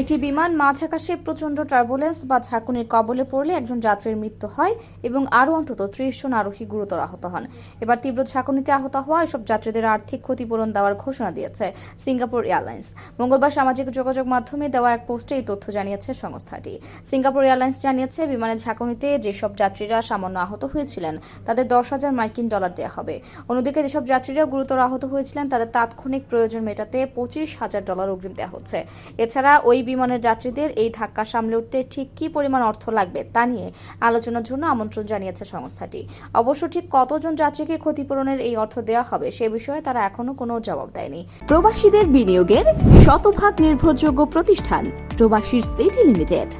একটি বিমান মাঝ আকাশে প্রচণ্ড টার্বুলেন্স বা ঝাঁকুনির কবলে পড়লে একজন যাত্রীর মৃত্যু হয় এবং আরও অন্তত ত্রিশ জন আরোহী গুরুতর আহত হন। এবার তীব্র ঝাঁকুনিতে আহত হওয়া এসব যাত্রীদের আর্থিক ক্ষতিপূরণ দেওয়ার ঘোষণা দিয়েছে সিঙ্গাপুর এয়ারলাইন্স। মঙ্গলবার সামাজিক যোগাযোগ মাধ্যমে দেওয়া এক পোস্টে এই তথ্য জানিয়েছে সংস্থাটি। সিঙ্গাপুর এয়ারলাইন্স জানিয়েছে, বিমানের ঝাঁকুনিতে যেসব যাত্রীরা সামান্য আহত হয়েছিলেন, তাদের দশ হাজার মার্কিন ডলার দেওয়া হবে। অন্যদিকে যেসব যাত্রীরা গুরুতর আহত হয়েছিলেন, তাদের তাৎক্ষণিক প্রয়োজন মেটাতে পঁচিশ হাজার ডলার অগ্রিম দেওয়া হচ্ছে। এছাড়া ওই বিমানের যাত্রীদের এই ধাক্কা সামলে উঠতে ঠিক কী পরিমাণ অর্থ লাগবে তা নিয়ে আলোচনার জন্য আমন্ত্রণ জানিয়েছে সংস্থাটি। অবশ্য ঠিক কতজন যাত্রীকে ক্ষতিপূরণের এই অর্থ দেওয়া হবে সে বিষয়ে তারা এখনও কোনো জবাব দেয়নি। প্রবাসীদের বিনিয়োগের শতভাগ নির্ভরযোগ্য প্রতিষ্ঠান প্রবাসীর সিটি লিমিটেড।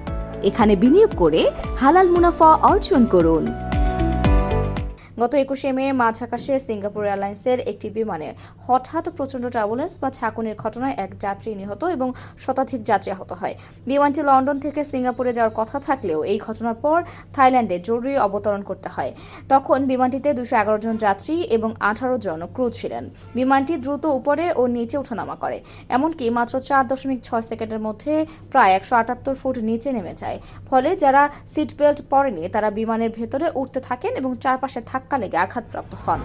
এখানে বিনিয়োগ করে হালাল মুনাফা অর্জন করুন। গত একুশে মে মাঝ আকাশে সিঙ্গাপুর এয়ারলাইন্সের একটি বিমানে হঠাৎ প্রচণ্ড ট্রাভেলেন্স বা ছাকুনির ঘটনায় এক যাত্রী নিহত এবং শতাধিক যাত্রী আহত হয়। বিমানটি লন্ডন থেকে সিঙ্গাপুরে যাওয়ার কথা থাকলেও এই ঘটনার পর থাইল্যান্ডে জরুরি অবতরণ করতে হয়। তখন বিমানটিতে দুশো এগারো জন যাত্রী এবং আঠারো জন ক্রু ছিলেন। বিমানটি দ্রুত উপরে ও নিচে ওঠানামা করে, এমনকি মাত্র চার দশমিক ছয় সেকেন্ডের মধ্যে প্রায় একশো আটাত্তর ফুট নিচে নেমে যায়। ফলে যারা সিট বেল্ট পরেনি তারা বিমানের ভেতরে উঠতে থাকেন এবং চারপাশে ধাক্কা লেগে আঘাতপ্রাপ্ত হন।